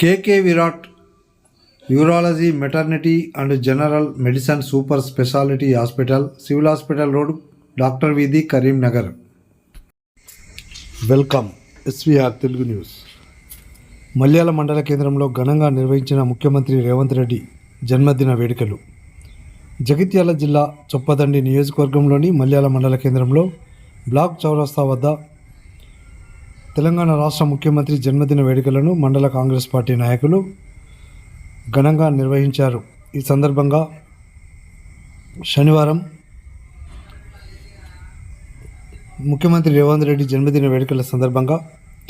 KK Virat urology maternity and general medicine super speciality hospital civil hospital road doctor వీధి Karimnagar. Welcome SVR Telugu news. Malyala మండల కేంద్రంలో ఘనంగా నిర్వహించిన ముఖ్యమంత్రి రేవంత్ రెడ్డి జన్మదిన వేడుకలు. జగిత్యాల జిల్లా చొప్పదండి నియోజకవర్గంలోని మల్యాల మండల కేంద్రంలో బ్లాక్ చౌరస్తా వద్ద తెలంగాణ రాష్ట్ర ముఖ్యమంత్రి జన్మదిన వేడుకలను మండల కాంగ్రెస్ పార్టీ నాయకులు ఘనంగా నిర్వహించారు. ఈ సందర్భంగా శనివారం ముఖ్యమంత్రి రేవంత్ రెడ్డి జన్మదిన వేడుకల సందర్భంగా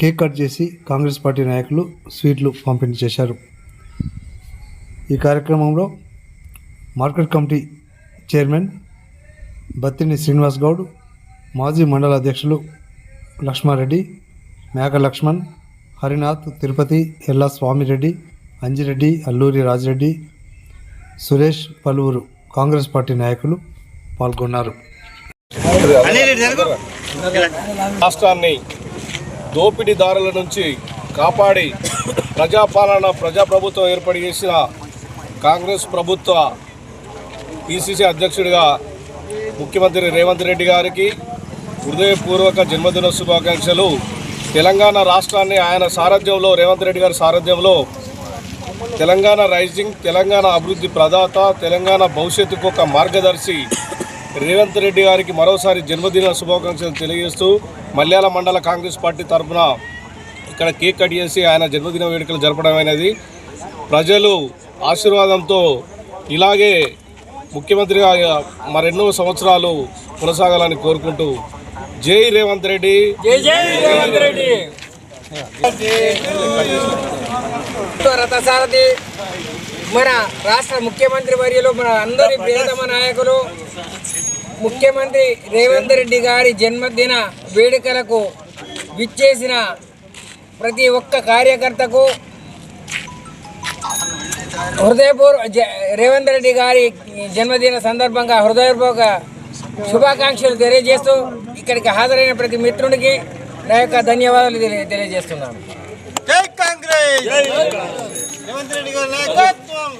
కేక్ కట్ చేసి కాంగ్రెస్ పార్టీ నాయకులు స్వీట్లు పంపిణీ చేశారు. ఈ కార్యక్రమంలో market committee chairman Battini Srinivas Goud మాజీ మండల అధ్యక్షులు లక్ష్మారెడ్డి మేక లక్ష్మణ్ హరినాథ్ తిరుపతి ఎల్లా స్వామిరెడ్డి అంజిరెడ్డి అల్లూరి రాజిరెడ్డి సురేష్ పలువురు కాంగ్రెస్ పార్టీ నాయకులు పాల్గొన్నారు. రాష్ట్రాన్ని దోపిడీదారుల నుంచి కాపాడి ప్రజాపాలన ప్రజాప్రభుత్వం ఏర్పాటు చేసిన కాంగ్రెస్ ప్రభుత్వ పిసిసి అధ్యక్షుడిగా ముఖ్యమంత్రి రేవంత్ రెడ్డి గారికి హృదయపూర్వక జన్మదిన శుభాకాంక్షలు. తెలంగాణ రాష్ట్రాన్ని ఆయన సారథ్యంలో రేవంత్ రెడ్డి గారి సారథ్యంలో తెలంగాణ రైజింగ్ తెలంగాణ అభివృద్ధి ప్రదాత తెలంగాణ భవిష్యత్తుకు ఒక మార్గదర్శి రేవంత్ రెడ్డి గారికి మరోసారి జన్మదిన శుభాకాంక్షలు తెలియజేస్తూ మల్యాల మండల కాంగ్రెస్ పార్టీ తరఫున ఇక్కడ కేక్ కట్ చేసి ఆయన జన్మదిన వేడుకలు జరపడం అనేది ప్రజలు ఆశీర్వాదంతో ఇలాగే ముఖ్యమంత్రిగా మరెన్నో సంవత్సరాలు కొనసాగాలని కోరుకుంటూ జై రేవంత్ రెడ్డి. జై జై రేవంత్ రెడ్డి. రథసారథి మన రాష్ట్ర ముఖ్యమంత్రి వర్యులు మన అందరి ప్రియతమ నాయకులు ముఖ్యమంత్రి రేవంత్ రెడ్డి గారి జన్మదిన వేడుకలకు విచ్చేసిన ప్రతి ఒక్క కార్యకర్తకు హృదయపూర్వ జ- రేవంత్ రెడ్డి గారి జన్మదిన సందర్భంగా హృదయపూర్వక శుభాకాంక్షలు తెలియజేస్తూ ఇక్కడికి హాజరైన ప్రతి మిత్రుడికి నా యొక్క ధన్యవాదాలు తెలియ- తెలియజేస్తున్నాను. జై కాంగ్రెస్! రేవంత్ రెడ్డి గారి నాయకత్వం!